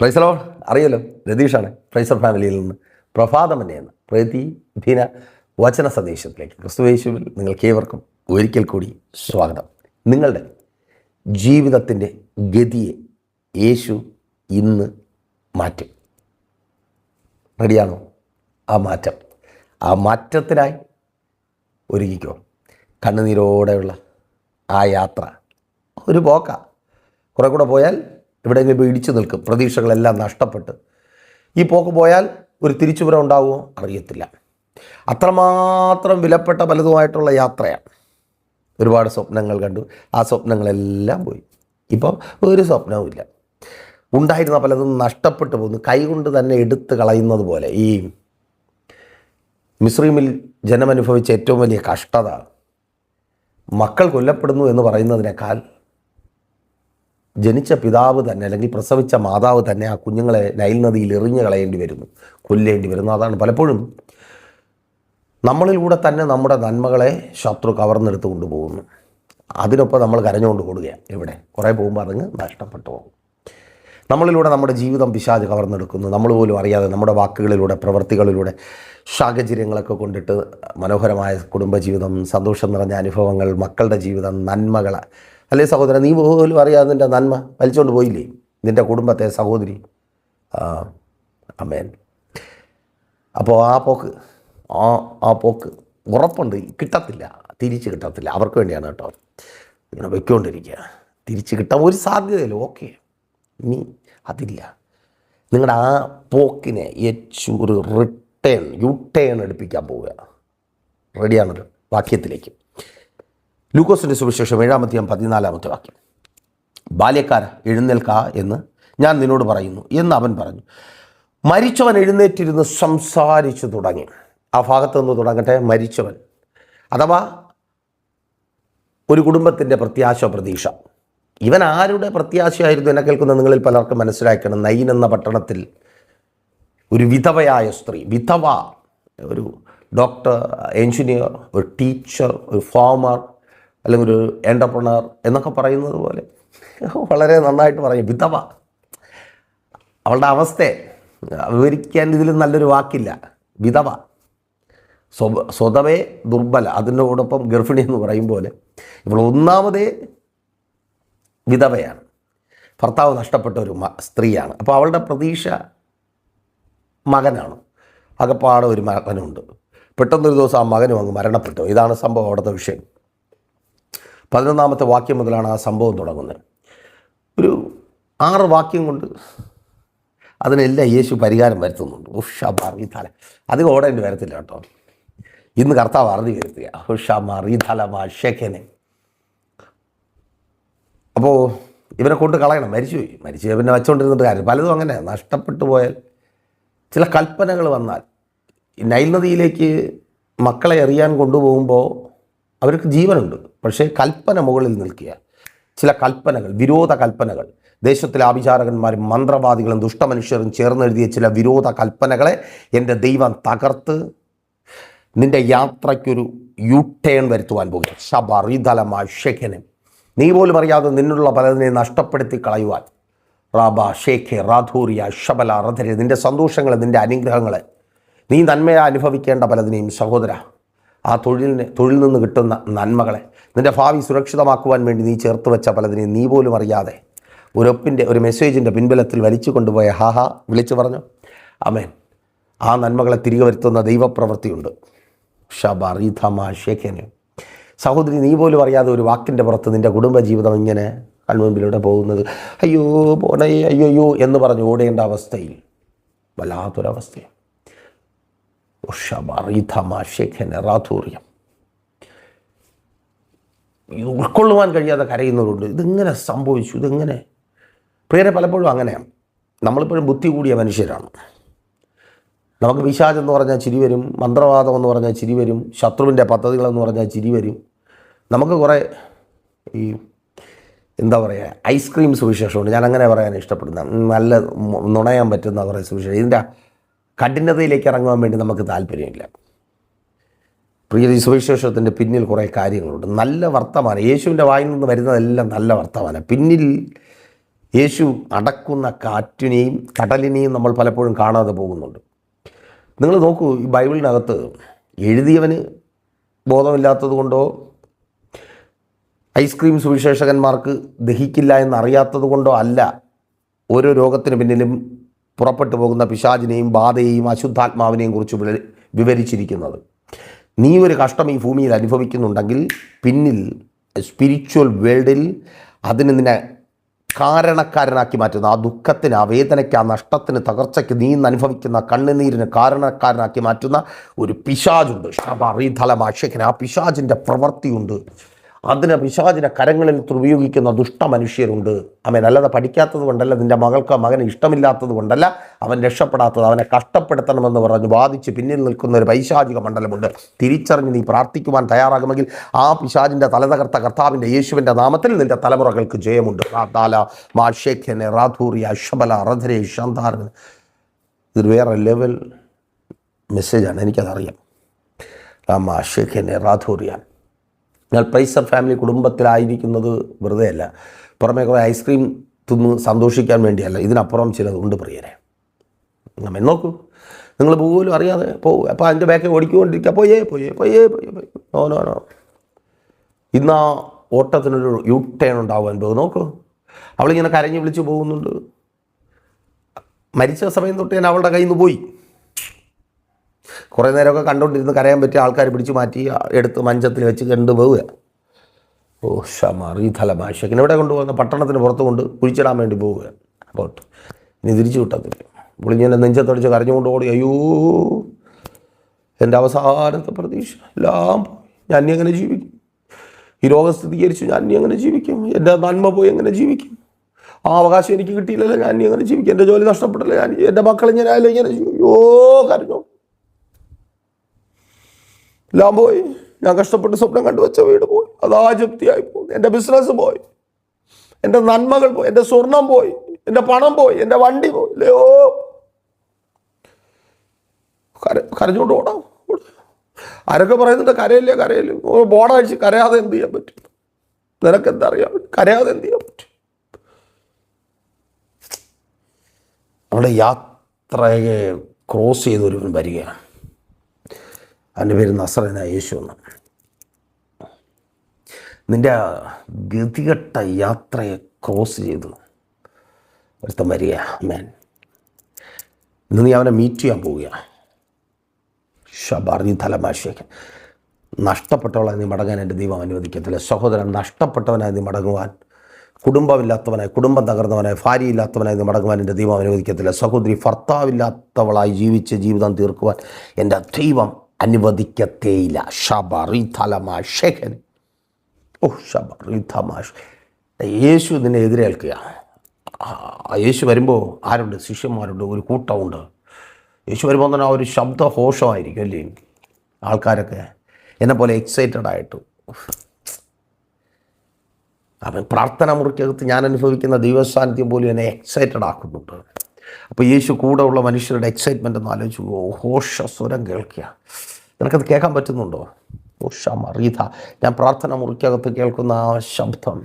പ്രൈസലോ അറിയല്ലോ. രതീഷാണ്. പ്രൈസർ ഫാമിലിയിൽ നിന്ന്. പ്രഭാതമന്നെ എന്ന പ്രതിദിന വചന സന്ദേശത്തിലേക്ക്. ക്രിസ്തുവേശുവിൽ നിങ്ങൾക്ക് ഏവർക്കും ഒരിക്കൽ കൂടി സ്വാഗതം. നിങ്ങളുടെ ജീവിതത്തിന്റെ ഗതിയെ യേശു ഇന്ന് മാറ്റും. റെഡിയാണോ? ആ മാറ്റം. ആ മാറ്റത്തിനായി ഒരുങ്ങിക്കോ. കണ്ണുനീരോടെയുള്ള ആ യാത്ര. ഒരു പോക്ക. കുറെ കൂടെ പോയാൽ എവിടെയെങ്കിലും ഇടിച്ചു നിൽക്കും. പ്രതീക്ഷകളെല്ലാം നഷ്ടപ്പെട്ട്. ഈ പോക്ക് പോയാൽ ഒരു തിരിച്ചുവരവ് ഉണ്ടാവുമോ? അറിയത്തില്ല. അത്രമാത്രം വിലപ്പെട്ട പലതുമായിട്ടുള്ള യാത്രയാണ്. ഒരുപാട് സ്വപ്നങ്ങൾ കണ്ടു. ആ സ്വപ്നങ്ങളെല്ലാം പോയി. ഇപ്പം ഒരു സ്വപ്നവും ഇല്ല ഉണ്ടായിരുന്ന പലതും നഷ്ടപ്പെട്ടു പോകുന്നു കൈകൊണ്ട് തന്നെ എടുത്ത് കളയുന്നത് പോലെ. ഈ മിസ്രീമിൽ ജനമനുഭവിച്ച ഏറ്റവും വലിയ കഷ്ടത. മക്കൾ കൊല്ലപ്പെടുന്നു എന്ന് പറയുന്നതിനേക്കാൾ ജനിച്ച പിതാവ് തന്നെ അല്ലെങ്കിൽ പ്രസവിച്ച മാതാവ് തന്നെ ആ കുഞ്ഞുങ്ങളെ നൈൽ നദിയിൽ എറിഞ്ഞു കളയേണ്ടി വരുന്നു കൊല്ലേണ്ടി വരുന്നു. അതാണ് പലപ്പോഴും നമ്മളിലൂടെ തന്നെ നമ്മുടെ നന്മകളെ ശത്രു കവർന്നെടുത്ത് കൊണ്ടുപോകുന്നു. അതിനൊപ്പം നമ്മൾ കരഞ്ഞുകൊണ്ട് ഓടുകയാണ് എവിടെ? കുറേ പോകുമ്പോൾ അതങ്ങ് നഷ്ടപ്പെട്ടു പോകും. നമ്മളിലൂടെ നമ്മുടെ ജീവിതം പിശാജ് കവർന്നെടുക്കുന്നു. നമ്മൾ പോലും അറിയാതെ നമ്മുടെ വാക്കുകളിലൂടെ പ്രവൃത്തികളിലൂടെ സാഹചര്യങ്ങളൊക്കെ കൊണ്ടിട്ട് മനോഹരമായ കുടുംബജീവിതം സന്തോഷം നിറഞ്ഞ അനുഭവങ്ങൾ മക്കളുടെ ജീവിതം നന്മകൾ അല്ലേ സഹോദരൻ നീ പോലും അറിയാതെ നിന്റെ നന്മ വലിച്ചുകൊണ്ട് പോയില്ലേ? നിന്റെ കുടുംബത്തെ സഹോദരി. ആ അമേൻ അപ്പോൾ ആ പോക്ക് ആ ആ പോക്ക് ഉറപ്പുണ്ട്. കിട്ടത്തില്ല തിരിച്ച് കിട്ടത്തില്ല. അവർക്ക് വേണ്ടിയാണ് കേട്ടോ. ഇങ്ങനെ വെക്കൊണ്ടിരിക്കുക തിരിച്ച് കിട്ടാൻ ഒരു സാധ്യതയില്ല. ഓക്കെ. ഇനി അതില്ല. നിങ്ങളുടെ ആ പോക്കിനെ ഒരു റിട്ടേൺ യു ടേൺ എടുപ്പിക്കാൻ പോവുക. റെഡിയാണ് വാക്യത്തിലേക്ക്. ലൂക്കോസിന്റെ സുവിശേഷം ഏഴാമത്തെയും പതിനാലാമത്തെ വാക്യം. ബാല്യക്കാര എഴുന്നേൽക്ക എന്ന് ഞാൻ നിന്നോട് പറയുന്നു എന്ന് അവൻ പറഞ്ഞു. മരിച്ചവൻ എഴുന്നേറ്റിരുന്ന് സംസാരിച്ചു തുടങ്ങി. ആ ഭാഗത്ത് നിന്ന് തുടങ്ങട്ടെ മരിച്ചവൻ. അഥവാ ഒരു കുടുംബത്തിന്റെ പ്രത്യാശ പ്രതീക്ഷ. ഇവൻ ആരുടെ പ്രത്യാശയായിരുന്നു എന്നെ കേൾക്കുന്ന നിങ്ങളിൽ പലർക്കും മനസ്സിലാക്കണം നൈൻ എന്ന പട്ടണത്തിൽ ഒരു വിധവയായ സ്ത്രീ വിധവ ഒരു ഡോക്ടർ എഞ്ചിനീയർ ഒരു ടീച്ചർ ഒരു ഫാമർ അല്ലെങ്കിൽ ഒരു എന്റർപ്രണർ എന്നൊക്കെ പറയുന്നത് പോലെ. വളരെ നന്നായിട്ട് പറഞ്ഞു വിധവ. അവളുടെ അവസ്ഥയെ വിവരിക്കാൻ ഇതിൽ നല്ലൊരു വാക്കില്ല. വിധവ. സ്വ സ്വതവേ ദുർബല. അതിനോടൊപ്പം ഗർഭിണി എന്ന് പറയും പോലെ ഇവൾ ഒന്നാമതേ വിധവയാണ്. ഭർത്താവ് നഷ്ടപ്പെട്ട ഒരു സ്ത്രീയാണ്. അപ്പോൾ അവളുടെ പ്രതീക്ഷ മകനാണ്. അകപ്പാടെ ഒരു മകനുണ്ട്. പെട്ടെന്നൊരു ദിവസം ആ മകനും അങ്ങ് മരണപ്പെട്ടു. ഇതാണ് സംഭവം അവിടുത്തെ വിഷയം. പതിനൊന്നാമത്തെ വാക്യം മുതലാണ് ആ സംഭവം തുടങ്ങുന്നത്. ഒരു ആറ് വാക്യം കൊണ്ട് അതിനെല്ലാം യേശു പരിഹാരം വരുത്തുന്നുണ്ട്. ഉഷ മറിതല അധികം ഓടേണ്ടി വരത്തില്ല കേട്ടോ. ഇന്ന് കർത്താവ് അറിഞ്ഞു വരുത്തുക. ഉഷ മറിതല മാഷക്കനെ അപ്പോൾ ഇവനെ കൊണ്ട് കളയണം. മരിച്ചുപോയി. മരിച്ചു പിന്നെ വെച്ചുകൊണ്ടിരുന്നിട്ട് കാര്യം പലതും അങ്ങനെ. നഷ്ടപ്പെട്ടു പോയാൽ ചില കൽപ്പനകൾ വന്നാൽ നൈൽ നദിയിലേക്ക് മക്കളെ എറിയാൻ കൊണ്ടുപോകുമ്പോൾ അവർക്ക് ജീവനുണ്ട്. പക്ഷേ കൽപ്പന മുകളിൽ നിൽക്കുക. ചില കൽപ്പനകൾ വിരോധ കൽപ്പനകൾ. ദേശത്തിലെ ആഭിചാരകന്മാരും മന്ത്രവാദികളും ദുഷ്ടമനുഷ്യരും ചേർന്നെഴുതിയ ചില വിരോധ കൽപ്പനകളെ എന്റെ ദൈവം തകർത്ത് നിന്റെ യാത്രയ്ക്കൊരു യു ടേൺ വരുത്തുവാൻ ശബറിതലമായ ഷബറിതലമാഷേഖനും നീ പോലും അറിയാതെ നിന്നുള്ള പലതിനെ നഷ്ടപ്പെടുത്തി കളയുവാൻ. റാബ ഷേഖെ റാധൂറിയ ഷബല റഥരെ നിന്റെ സന്തോഷങ്ങളെ നിന്റെ അനുഗ്രഹങ്ങളെ. നീ നന്മയെ അനുഭവിക്കേണ്ട പലതിനെയും സഹോദര ആ തൊഴിലിന് തൊഴിൽ നിന്ന് കിട്ടുന്ന നന്മകളെ നിന്റെ ഭാവി സുരക്ഷിതമാക്കുവാൻ വേണ്ടി നീ ചേർത്ത് വെച്ച പലതിനെയും നീ പോലും അറിയാതെ ഒരൊപ്പിന്റെ ഒരു മെസ്സേജിന്റെ പിൻബലത്തിൽ വലിച്ചു കൊണ്ടുപോയ ഹാഹാ വിളിച്ചു പറഞ്ഞു അമേൻ. ആ നന്മകളെ തിരികെ വരുത്തുന്ന ദൈവപ്രവൃത്തിയുണ്ട്. ഷബറിധമാശേഖന് സഹോദരി നീ പോലും അറിയാതെ ഒരു വാക്കിന്റെ പുറത്ത് നിന്റെ കുടുംബജീവിതം ഇങ്ങനെ കൺമുമ്പിലൂടെ പോകുന്നത്. അയ്യോ പോണേ അയ്യോ എന്ന് പറഞ്ഞ് ഓടേണ്ട അവസ്ഥയിൽ വല്ലാത്തൊരവസ്ഥയാണ്. റാഥൂറിയം ഉൾക്കൊള്ളുവാൻ കഴിയാതെ കരയുന്നവരുണ്ട്. ഇതിങ്ങനെ സംഭവിച്ചു? ഇതെങ്ങനെ? പ്രിയരെ പലപ്പോഴും അങ്ങനെയാണ് നമ്മളിപ്പോഴും ബുദ്ധി കൂടിയ മനുഷ്യരാണ്. നമുക്ക് വിശാജ് എന്ന് പറഞ്ഞാൽ ചിരി വരും മന്ത്രവാദം എന്ന് പറഞ്ഞാൽ ചിരി വരും ശത്രുവിന്റെ പദ്ധതികളെന്ന് പറഞ്ഞാൽ ചിരി വരും. നമുക്ക് കുറേ ഈ എന്താ പറയുക ഐസ്ക്രീം സുവിശേഷമുണ്ട്. ഞാൻ അങ്ങനെ പറയാൻ ഇഷ്ടപ്പെടുന്ന നല്ല നുണയാൻ പറ്റുന്ന കുറേ സുവിശേഷം. ഇതിന്റെ കഠിനതയിലേക്ക് ഇറങ്ങുവാൻ വേണ്ടി നമുക്ക് താല്പര്യമില്ല. പ്രിയ ഈ സുവിശേഷത്തിന്റെ പിന്നിൽ കുറേ കാര്യങ്ങളുണ്ട്. നല്ല വർത്തമാനം. യേശുവിന്റെ വായിൽ നിന്ന് വരുന്നതെല്ലാം നല്ല വർത്തമാനം. പിന്നിൽ യേശു അടക്കുന്ന കാറ്റിനെയും കടലിനെയും നമ്മൾ പലപ്പോഴും കാണാതെ പോകുന്നുണ്ട്. നിങ്ങൾ നോക്കൂ ഈ ബൈബിളിനകത്ത് എഴുതിയവന് ബോധമില്ലാത്തത് കൊണ്ടോ ഐസ്ക്രീം സുവിശേഷകന്മാർക്ക് ദഹിക്കില്ല എന്നറിയാത്തത് കൊണ്ടോ അല്ല ഓരോ രോഗത്തിന് പിന്നിലും പുറപ്പെട്ടു പോകുന്ന പിശാചിനെയും ബാധയെയും അശുദ്ധാത്മാവിനെയും കുറിച്ച് വിവ- വിവരിച്ചിരിക്കുന്നത്. നീ ഒരു കഷ്ടം ഈ ഭൂമിയിൽ അനുഭവിക്കുന്നുണ്ടെങ്കിൽ പിന്നിൽ സ്പിരിച്വൽ വേൾഡിൽ അതിന് നിന്നെ കാരണക്കാരനാക്കി മാറ്റുന്ന ആ ദുഃഖത്തിന് ആ വേദനയ്ക്ക് ആ നഷ്ടത്തിന് തകർച്ചയ്ക്ക് നീ അനുഭവിക്കുന്ന കണ്ണുനീരിന് കാരണക്കാരനാക്കി മാറ്റുന്ന ഒരു പിശാജുണ്ട് ഷബറിധലമാശിക്കന് ആ പിശാജിന്റെ പ്രവൃത്തിയുണ്ട്. അതിന് പിശാചിനെ കരങ്ങളിൽ ഉപയോഗിക്കുന്ന ദുഷ്ടമനുഷ്യരുണ്ട് അവൻ അല്ലാതെ പഠിക്കാത്തത് കൊണ്ടല്ല നിന്റെ മകൾക്ക് മകന് ഇഷ്ടമില്ലാത്തത് കൊണ്ടല്ല അവൻ രക്ഷപ്പെടാത്തത് അവനെ കഷ്ടപ്പെടുത്തണമെന്ന് പറഞ്ഞ് വാദിച്ച് പിന്നിൽ നിൽക്കുന്ന ഒരു പൈശാചിക മണ്ഡലമുണ്ട്. തിരിച്ചറിഞ്ഞ് നീ പ്രാർത്ഥിക്കുവാൻ തയ്യാറാകുമെങ്കിൽ ആ പിശാചിന്റെ തലതകർത്ത കർത്താവിന്റെ യേശുവിന്റെ നാമത്തിൽ നിന്റെ തലമുറകൾക്ക് ജയമുണ്ട്. റാത്താല മാഷേഖ്യനെ റാധൂറിയ അഷബല റധരെ ഷന്താരൻ ഇതൊരു വേറെ ലെവൽ മെസ്സേജാണ് എനിക്കതറിയാം. മാഷേഖ്യനെ റാധൂറിയാൻ എന്നാൽ പ്രൈസർ ഫാമിലി കുടുംബത്തിലായിരിക്കുന്നത് വെറുതെ അല്ല. പുറമേ കുറേ ഐസ്ക്രീം തിന്ന് സന്തോഷിക്കാൻ വേണ്ടിയല്ല. ഇതിനപ്പുറം ചിലതുണ്ട് പ്രിയരെ. നമ്മെ നോക്കൂ. നിങ്ങൾ പോലും അറിയാതെ പോകും അപ്പോൾ അതിന്റെ ബാക്കിൽ ഓടിക്കൊണ്ടിരിക്കുക. പോയേ പോയേ പോയേ പോയേ നോ നോ നോ ഇന്ന് ആ ഓട്ടത്തിനൊരു യു ടേൺ ഉണ്ടാവാൻ പോകും നോക്കൂ. അവളിങ്ങനെ കരഞ്ഞ് വിളിച്ച് പോകുന്നുണ്ട്. മരിച്ച സമയം തൊട്ട് ഞാൻ അവളുടെ കയ്യിൽ നിന്ന് പോയി. കുറേ നേരമൊക്കെ കണ്ടുകൊണ്ടിരുന്ന് കരയാൻ പറ്റിയ ആൾക്കാർ പിടിച്ച് മാറ്റി എടുത്ത് മഞ്ചത്തിൽ വെച്ച് കണ്ടു പോവുക. ഓ ഷമാറി തലമാശക്കിന് ഇവിടെ കൊണ്ടുപോകുന്ന? പട്ടണത്തിന് പുറത്ത് കൊണ്ട് കുഴിച്ചിടാൻ വേണ്ടി പോവുക. അപ്പോൾ ഇനി തിരിച്ചു വിട്ടത്തില്ല പുളിഞ്ഞെന്നെ നെഞ്ചത്തടിച്ച് കരഞ്ഞുകൊണ്ട് ഓടി അയ്യോ എന്റെ അവസാനത്തെ പ്രതീക്ഷ. എല്ലാം ഞാൻ ഇനി എങ്ങനെ ജീവിക്കും? ഈ രോഗം സ്ഥിരീകരിച്ചു. ഞാൻ ഇനി എങ്ങനെ ജീവിക്കും? എന്റെ നന്മ പോയി എങ്ങനെ ജീവിക്കും? ആ അവകാശം എനിക്ക് കിട്ടിയില്ലല്ലോ. ഞാൻ ഇനി എങ്ങനെ ജീവിക്കും? എന്റെ ജോലി നഷ്ടപ്പെട്ടല്ലോ. ഞാൻ എന്റെ മക്കളെ ഞാൻ ആയാലും? ഇങ്ങനെ ജീവിക്കും. അയ്യോ കരഞ്ഞു. എല്ലാം പോയി. ഞാൻ കഷ്ടപ്പെട്ട് സ്വപ്നം കണ്ടുവച്ച വീട് പോയി. അതാ ജപ്തിയായി പോയി. എന്റെ ബിസിനസ് പോയി. എന്റെ നന്മകൾ പോയി. എന്റെ സ്വർണം പോയി. എന്റെ പണം പോയി. എന്റെ വണ്ടി പോയി. അല്ലയോ. കര കരഞ്ഞോണ്ട് ഓടാം. ഓടാം. ആരൊക്കെ പറയുന്നുണ്ട്? കരയില്ലേ? കരയില്ലേ? ബോർഡടിച്ച് കരയാതെ എന്ത് ചെയ്യാൻ പറ്റും? നിനക്ക് എന്താ അറിയാൻ പറ്റും? കരയാതെ എന്ത് ചെയ്യാൻ പറ്റും? അവിടെ യാത്രയെ ക്രോസ് ചെയ്തൊരുവൻ വരികയാണ്. അവന്റെ പേര് നസറന യേശു എന്ന് നിന്റെ ആ ഗതികെട്ട യാത്രയെ ക്രോസ് ചെയ്തു. ഒരുത്തം വരിക മേൻ ഇന്ന് നീ അവനെ മീറ്റ് ചെയ്യാൻ പോവുക ഷബാർജി തലമാശയ്ക്ക്. നഷ്ടപ്പെട്ടവളെ നീ മടങ്ങാൻ എന്റെ ദൈവം അനുവദിക്കത്തില്ല. സഹോദരൻ നഷ്ടപ്പെട്ടവനായി നീ മടങ്ങുവാൻ കുടുംബമില്ലാത്തവനായി കുടുംബം തകർന്നവനായി ഭാര്യയില്ലാത്തവനായി നീ മടങ്ങുവാൻ എന്റെ ദൈവം അനുവദിക്കത്തില്ല. സഹോദരി ഭർത്താവില്ലാത്തവളായി ജീവിച്ച് ജീവിതം തീർക്കുവാൻ എന്റെ ദൈവം അനുവദിക്കത്തേയില്ല. ഷബറി തലമാശേഖൻ ഓ ഷബറി തമാഷ് യേശു ഇതിനെ എതിരേൽക്കുക. ആ യേശു വരുമ്പോൾ ആരുണ്ട്? ശിഷ്യന്മാരുണ്ട് ഒരു കൂട്ടമുണ്ട്. യേശു വരുമ്പോൾ തന്നെ ആ ഒരു ശബ്ദഘോഷമായിരിക്കും അല്ലേ? ആൾക്കാരൊക്കെ എന്നെ പോലെ എക്സൈറ്റഡ് ആയിട്ട്. അവൻ പ്രാർത്ഥന മുറിക്കകത്ത് ഞാൻ അനുഭവിക്കുന്ന ദൈവസാന്നിധ്യം പോലും എന്നെ എക്സൈറ്റഡ് ആക്കുന്നുണ്ട്. അപ്പോൾ യേശു കൂടെ ഉള്ള മനുഷ്യരുടെ എക്സൈറ്റ്മെന്റ് ഒന്ന് ആലോചിച്ചു ഓ ഹോഷ സ്വരം കേൾക്കുക. നിനക്കത് കേൾക്കാൻ പറ്റുന്നുണ്ടോ? ഓഷ മറീത ഞാൻ പ്രാർത്ഥന മുറിക്കകത്ത് കേൾക്കുന്ന ആ ശബ്ദം.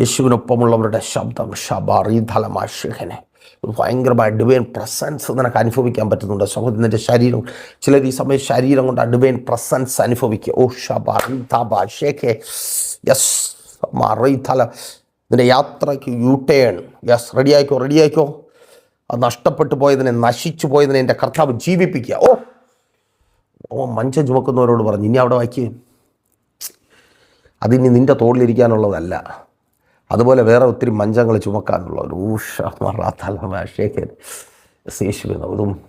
യേശുവിനൊപ്പമുള്ളവരുടെ ശബ്ദം ഷബറീതലമാഷിഹനെ ഒരു ഭയങ്കരമായ ഡിവൈൻ പ്രസൻസ് നിനക്ക് അനുഭവിക്കാൻ പറ്റുന്നുണ്ട്. സഹോദരന്റെ ശരീരം ചിലർ ഈ സമയം ശരീരം കൊണ്ട് ഡിവൈൻ പ്രസൻസ് അനുഭവിക്കുക ഓ ഷബാറീതാബാഷേഖെ യെസ് മറീതല നിന്റെ യാത്രയ്ക്ക് യു ടേൺ യെസ് റെഡിയായിക്കോ റെഡിയായിക്കോ അത് നഷ്ടപ്പെട്ടു പോയതിനെ നശിച്ചു പോയതിനെ എന്റെ കർത്താവ് ജീവിപ്പിക്കുക. ഓ ഓ മഞ്ച ചുമക്കുന്നവരോട് പറഞ്ഞു ഇനി അവിടെ വായിക്കേ. അതിനി നിന്റെ തോളിലിരിക്കാനുള്ളതല്ല. അതുപോലെ വേറെ ഒത്തിരി മഞ്ചങ്ങൾ ചുമക്കാനുള്ള ഒരു ഊഷ മറാത്തലമാശേഖൻ യേശുവിന് അതും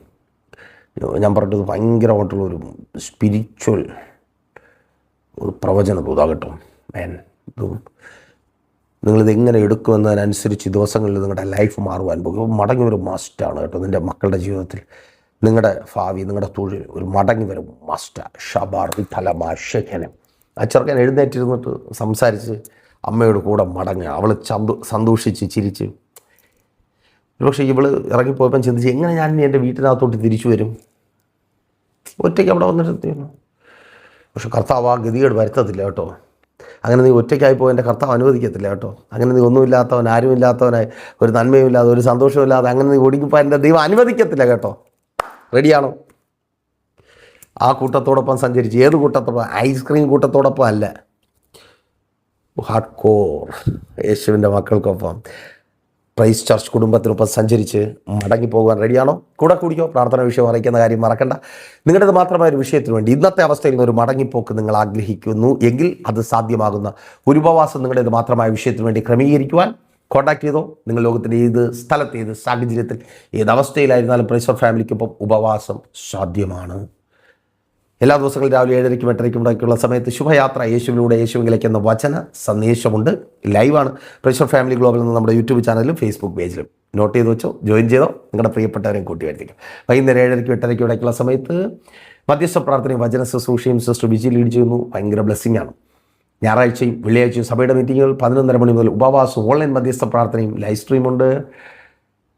ഞാൻ പറഞ്ഞത് ഭയങ്കരമായിട്ടുള്ള ഒരു സ്പിരിച്വൽ ഒരു പ്രവചന ദൂതാകട്ടും. മേൻ ഇതും നിങ്ങളിത് എങ്ങനെ എടുക്കുമെന്നതിനനുസരിച്ച് ദിവസങ്ങളിൽ നിങ്ങളുടെ ലൈഫ് മാറുവാൻ പോകും. മടങ്ങി ഒരു മസ്റ്റാണ് കേട്ടോ. നിന്റെ മക്കളുടെ ജീവിതത്തിൽ നിങ്ങളുടെ ഭാവി നിങ്ങളുടെ തൊഴിൽ ഒരു മടങ്ങി വരും മസ്റ്റ് ഷബാർ ഫലമാശേഖനം ആ ചെറുക്കൻ എഴുന്നേറ്റിരുന്നിട്ട് സംസാരിച്ച് അമ്മയോട് കൂടെ മടങ്ങുക അവൾ ചന്തു സന്തോഷിച്ച് ചിരിച്ച്. പക്ഷേ ഇവൾ ഇറങ്ങിപ്പോയപ്പം ചിന്തിച്ച് എങ്ങനെ ഞാൻ എന്റെ വീട്ടിനകത്തോട്ട് തിരിച്ചു വരും? ഒറ്റയ്ക്ക് അവിടെ വന്നിട്ട് പക്ഷെ കർത്താവ് ആ ഗതികേട് വരുത്തത്തില്ല കേട്ടോ. അങ്ങനെ നീ ഒറ്റയ്ക്കായി പോയി എന്റെ കർത്താവ് അനുവദിക്കത്തില്ല കേട്ടോ. അങ്ങനെ നീ ഒന്നുമില്ലാത്തവൻ ആരുമില്ലാത്തവനായി ഒരു നന്മയുമില്ലാതെ ഒരു സന്തോഷമില്ലാതെ അങ്ങനെ നീ ഓടിക്കുമ്പോൾ എന്റെ ദൈവം അനുവദിക്കത്തില്ല കേട്ടോ. റെഡിയാണോ ആ കൂട്ടത്തോടൊപ്പം സഞ്ചരിച്ച്. ഏത് കൂട്ടത്തോടൊപ്പം? ഐസ്ക്രീം കൂട്ടത്തോടൊപ്പം അല്ല. ഹാർഡ് കോർ യേശുവിന്റെ മക്കൾക്കൊപ്പം. പ്രൈസ് ചർച്ച് കുടുംബത്തിനൊപ്പം സഞ്ചരിച്ച് മടങ്ങി പോകാൻ റെഡിയാണോ? കൂടെ കൂടിക്കോ പ്രാർത്ഥന വിഷയം അറിയിക്കുന്ന കാര്യം മറക്കണ്ട. നിങ്ങളുടേത് മാത്രമായ ഒരു വിഷയത്തിന് വേണ്ടി ഇന്നത്തെ അവസ്ഥയിൽ നിന്ന് ഒരു മടങ്ങിപ്പോക്ക് നിങ്ങൾ ആഗ്രഹിക്കുന്നു. എങ്കിൽ അത് സാധ്യമാകുന്ന ഒരു ഉപവാസം നിങ്ങളുടേത് മാത്രമായ വിഷയത്തിന് വേണ്ടി ക്രമീകരിക്കുവാൻ കോൺടാക്ട് ചെയ്തോ? നിങ്ങൾ ലോകത്തിന്റെ ഏത് സ്ഥലത്ത് ഏത് സാഹചര്യത്തിൽ ഏത് അവസ്ഥയിലായിരുന്നാലും പ്രൈസർ ഫാമിലിക്കൊപ്പം ഉപവാസം സാധ്യമാണ്. എല്ലാ ദിവസങ്ങളും രാവിലെ ഏഴരയ്ക്കും എട്ടരയ്ക്കും ഇടയ്ക്കുള്ള സമയത്ത് ശുഭയാത്ര യേശുവിലൂടെ യേശുവിലേക്ക് എന്ന വചന സന്ദേശമുണ്ട്. ലൈവാണ്. പ്രഷർ ഫാമിലി ഗ്ലോബൽ എന്ന നമ്മുടെ യൂട്യൂബ് ചാനലിലും ഫേസ്ബുക്ക് പേജിലും. നോട്ട് ചെയ്ത് വെച്ചോ ജോയിൻ ചെയ്തോ നിങ്ങളുടെ പ്രിയപ്പെട്ടവരെയും കൂട്ടി വരുത്തിക്കും വൈകുന്നേരം ഏഴരയ്ക്കും എട്ടരയ്ക്കും ഇടയ്ക്കുള്ള സമയത്ത് മധ്യസ്ഥ പ്രാർത്ഥനയും വചന ശുശ്രൂഷയും സിസ്റ്റർ വിജി ലീഡ് ചെയ്യുന്നു. ഭയങ്കര ബ്ലെസ്സിംഗ് ആണ്. ഞായറാഴ്ചയും വെള്ളിയാഴ്ചയും സഭയുടെ മീറ്റിങ്ങുകൾ പതിനൊന്നര മണി മുതൽ ഉപവാസവും ഓൺലൈൻ മധ്യസ്ഥ പ്രാർത്ഥനയും ലൈവ് സ്ട്രീമുണ്ട്.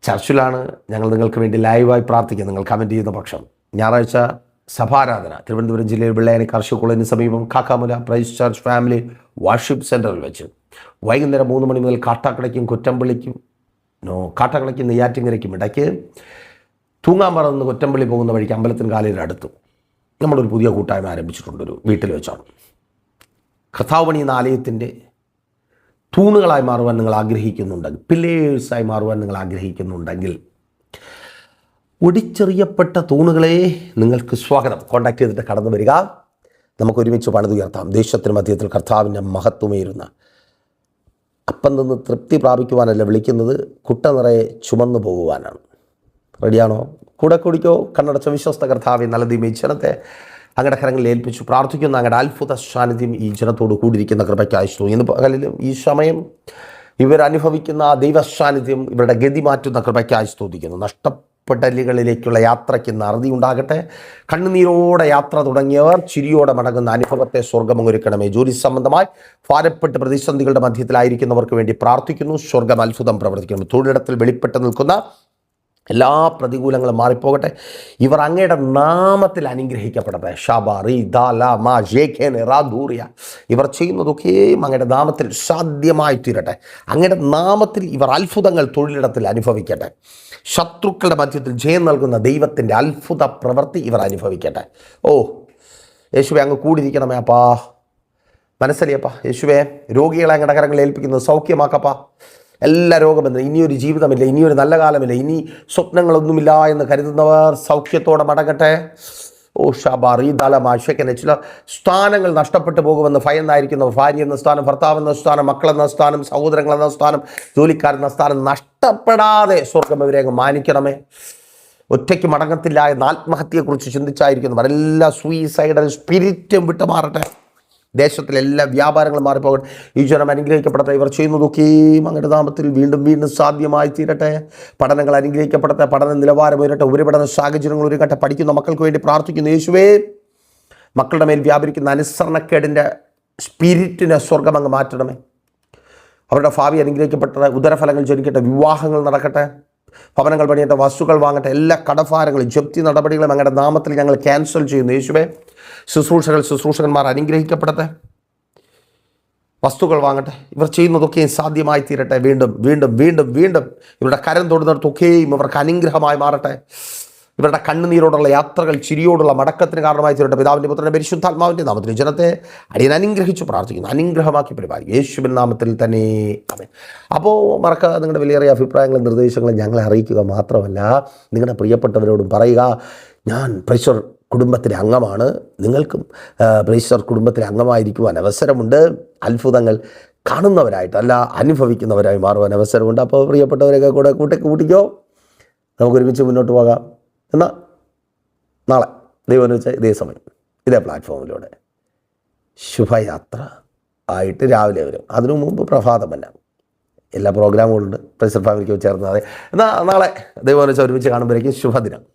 ചർച്ചിലാണ്. ഞങ്ങൾ നിങ്ങൾക്ക് വേണ്ടി ലൈവായി പ്രാർത്ഥിക്കും. നിങ്ങൾ കമന്റ് ചെയ്യുന്ന പക്ഷം. ഞായറാഴ്ച സഭാരാധന. തിരുവനന്തപുരം ജില്ലയിൽ വെള്ളയാനി കാർഷിക കോളേജിന് സമീപം Kakkamoola praise church family worship സെന്ററിൽ വെച്ച്. വൈകുന്നേരം മൂന്ന് മണി മുതൽ കാട്ടാക്കടയ്ക്കും കുറ്റമ്പള്ളിക്കും നോ കാട്ടാക്കടയ്ക്കും നെയ്യാറ്റിങ്ങരയ്ക്കും ഇടയ്ക്ക് തൂങ്ങാമ്പറ നിന്ന് കുറ്റമ്പള്ളി പോകുന്ന വഴിക്ക് അമ്പലത്തിന് കാലയുടെ അടുത്തു. നമ്മളൊരു പുതിയ കൂട്ടായ്മ ആരംഭിച്ചിട്ടുണ്ട് ഒരു വീട്ടിൽ വെച്ചാണ്. കഥാവണി എന്ന ആലയത്തിന്റെ തൂണുകളായി മാറുവാൻ നിങ്ങൾ ആഗ്രഹിക്കുന്നുണ്ടെങ്കിൽ പില്ലേഴ്സായി മാറുവാൻ നിങ്ങൾ ആഗ്രഹിക്കുന്നുണ്ടെങ്കിൽ ഒടിച്ചെറിയപ്പെട്ട തൂണുകളെ നിങ്ങൾക്ക് സ്വാഗതം. കോൺടാക്ട് ചെയ്തിട്ട് കടന്നു വരിക. നമുക്ക് ഒരുമിച്ച് പണിതുയർത്താം. ദേശത്തിന് മധ്യത്തിൽ കർത്താവിന്റെ മഹത്വമേരുന്ന അപ്പം നിന്ന് തൃപ്തി പ്രാപിക്കുവാനല്ല വിളിക്കുന്നത് കുട്ട നിറയെ ചുമന്നു പോകുവാനാണ്. റെഡിയാണോ കൂടെ കുടിക്കോ. കണ്ണടച്ച വിശ്വസ്ത കർത്താവ് നല്ല ദീപം ജനത്തെ അങ്ങയുടെ കരങ്ങളിൽ ഏൽപ്പിച്ചു പ്രാർത്ഥിക്കുന്ന. അങ്ങയുടെ അത്ഭുത സാന്നിധ്യം ഈ ജനത്തോട് കൂടിയിരിക്കുന്ന കൃപയ്ക്കായി ഇന്ന് പകലിലും ഈ സമയം ഇവരനുഭവിക്കുന്ന ദൈവസാന്നിധ്യം ഇവരുടെ ഗതി മാറ്റുന്ന കൃപയ്ക്കായി സ്തുതിക്കുന്നു. നഷ്ടപ്പെടലുകളിലേക്കുള്ള യാത്രയ്ക്ക് നറുതി ഉണ്ടാകട്ടെ കണ്ണുനീരോടെ യാത്ര തുടങ്ങിയവർ ചിരിയോടെ മടങ്ങുന്ന അനുഭവത്തെ സ്വർഗമൊരുക്കണമേ. ജോലി സംബന്ധമായി ഭാരപ്പെട്ട് പ്രതിസന്ധികളുടെ മധ്യത്തിലായിരിക്കുന്നവർക്ക് വേണ്ടി പ്രാർത്ഥിക്കുന്നു. സ്വർഗം അത്ഭുതം പ്രവർത്തിക്കുന്നു. തൊഴിലിടത്തിൽ വെളിപ്പെട്ട് നിൽക്കുന്ന എല്ലാ പ്രതികൂലങ്ങളും മാറിപ്പോകട്ടെ. ഇവർ അങ്ങയുടെ നാമത്തിൽ അനുഗ്രഹിക്കപ്പെടട്ടെ. ഷബാറി ദാല മാ ജേഖേൻ റാദൂറിയ ഇവർ ചെയ്യുന്നതൊക്കെയും അങ്ങയുടെ നാമത്തിൽ സാധ്യമായി തീരട്ടെ അങ്ങയുടെ നാമത്തിൽ ഇവർ അത്ഭുതങ്ങൾ തൊഴിലിടത്തിൽ അനുഭവിക്കട്ടെ. ശത്രുക്കളുടെ മധ്യത്തിൽ ജയം നൽകുന്ന ദൈവത്തിന്റെ അത്ഭുത പ്രവൃത്തി ഇവർ അനുഭവിക്കട്ടെ. ഓ യേശുവെ അങ്ങ് കൂടിയിരിക്കണമേ അപ്പാ. മനസ്സിലിയപ്പാ യേശുവെ രോഗികളെ അങ്ങയുടെ കരങ്ങളിൽ ഏൽപ്പിക്കുന്നത് സൗഖ്യമാക്കപ്പാ. എല്ലാ രോഗബന്ധനം ഇനിയൊരു ജീവിതമില്ല ഇനിയൊരു നല്ല കാലമില്ല ഇനി സ്വപ്നങ്ങളൊന്നുമില്ല എന്ന് കരുതുന്നവർ സൗഖ്യത്തോടെ മടങ്ങട്ടെ. ഓ ഷാബാറി ദലമാശക്കനെ ചില സ്ഥാനങ്ങൾ നഷ്ടപ്പെട്ടു പോകുമെന്ന് ഭയന്നായിരിക്കുന്നവർ ഭാര്യ എന്ന സ്ഥാനം ഭർത്താവ് എന്ന സ്ഥാനം മക്കളെന്ന സ്ഥാനം സഹോദരങ്ങൾ എന്ന സ്ഥാനം ജോലിക്കാരെന്ന സ്ഥാനം നഷ്ടപ്പെടാതെ സ്വർഗം ഇവരെ മാനിക്കണമേ. ഒറ്റയ്ക്ക് മടങ്ങത്തില്ല എന്ന ആത്മഹത്യയെക്കുറിച്ച് ചിന്തിച്ചായിരിക്കുന്നവർ എല്ലാ സൂയിസൈഡൽ സ്പിരിറ്റും വിട്ടുമാറട്ടെ. ദേശത്തിലെ എല്ലാ വ്യാപാരങ്ങളും മാറിപ്പോകട്ടെ. ഈശ്വരം അനുഗ്രഹിക്കപ്പെടട്ടെ. ഇവർ ചെയ്യുന്നതൊക്കെയും അങ്ങയുടെ നാമത്തിൽ വീണ്ടും വീണ്ടും സാധ്യമായി തീരട്ടെ. പഠനങ്ങൾ അനുഗ്രഹിക്കപ്പെടട്ടെ. പഠന നിലവാരം ഉയരട്ടെ. ഉപരിപഠന സാഹചര്യങ്ങൾ ഒരുക്കട്ടെ പഠിക്കുന്ന മക്കൾക്ക് വേണ്ടി പ്രാർത്ഥിക്കുന്നു. യേശുവേ മക്കളുടെ മേൽ വ്യാപരിക്കുന്ന അനുസരണക്കേടിന്റെ സ്പിരിറ്റിനെ സ്വർഗമങ്ങ് മാറ്റണമേ. അവരുടെ ഭാവി അനുഗ്രഹിക്കപ്പെട്ടത് ഉദരഫലങ്ങൾ ജനിക്കട്ടെ. വിവാഹങ്ങൾ നടക്കട്ടെ. ഭവനങ്ങൾ പണിയട്ടെ വസ്തുക്കൾ വാങ്ങട്ടെ എല്ലാ കടഭാരങ്ങളും ജപ്തി നടപടികളും അങ്ങയുടെ നാമത്തിൽ ഞങ്ങൾ ക്യാൻസൽ ചെയ്യുന്നു. യേശുവേ ശുശ്രൂഷകൾ ശുശ്രൂഷകന്മാർ അനുഗ്രഹിക്കപ്പെടട്ടെ. വസ്തുക്കൾ വാങ്ങട്ടെ. ഇവർ ചെയ്യുന്നതൊക്കെയും സാധ്യമായി തീരട്ടെ. വീണ്ടും വീണ്ടും വീണ്ടും വീണ്ടും ഇവരുടെ കരം തൊടുന്നിടത്തൊക്കെയും ഇവർക്ക് അനുഗ്രഹമായി മാറട്ടെ. ഇവരുടെ കണ്ണുനീരോടുള്ള യാത്രകൾ ചിരിയോടുള്ള മടക്കത്തിന് കാരണമായി തീരട്ടെ. പിതാവിന്റെ പുത്രന്റെ പരിശുദ്ധാത്മാവിന്റെ നാമത്തിൽ ജനത്തെ അടിയൻ അനുഗ്രഹിച്ചു പ്രാർത്ഥിക്കുന്നു. അനുഗ്രഹമാക്കി പരിപാടി യേശുവിൻ നാമത്തിൽ തന്നെ. അപ്പോൾ മറക്കാതെ നിങ്ങളുടെ വിലയേറിയ അഭിപ്രായങ്ങളും നിർദ്ദേശങ്ങളും ഞങ്ങളെ അറിയിക്കുക മാത്രമല്ല നിങ്ങളുടെ പ്രിയപ്പെട്ടവരോടും പറയുക ഞാൻ പ്രഷർ കുടുംബത്തിലെ അംഗമാണ്. നിങ്ങൾക്കും പ്രേസർ കുടുംബത്തിലെ അംഗമായിരിക്കുവാൻ അവസരമുണ്ട്. അത്ഭുതങ്ങൾ കാണുന്നവരായിട്ട് അല്ല അനുഭവിക്കുന്നവരായി മാറുവാൻ അവസരമുണ്ട്. അപ്പോൾ പ്രിയപ്പെട്ടവരൊക്കെ കൂടെ കൂട്ടി കൂട്ടിക്കോ. നമുക്ക് ഒരുമിച്ച് മുന്നോട്ട് പോകാം. എന്നാൽ നാളെ. ദൈവം വെച്ചാൽ ഇതേ സമയം ഇതേ പ്ലാറ്റ്ഫോമിലൂടെ. ശുഭയാത്ര ആയിട്ട് രാവിലെ വരും. അതിനു മുമ്പ് പ്രഭാതം തന്നെ എല്ലാ പ്രോഗ്രാമുകളുണ്ട്. പ്രൈസർ ഫാമിലിക്ക് ചേർന്ന് അതെ എന്നാൽ നാളെ ദൈവം വെച്ചാൽ ഒരുമിച്ച് കാണുമ്പോഴേക്കും ശുഭദിനം.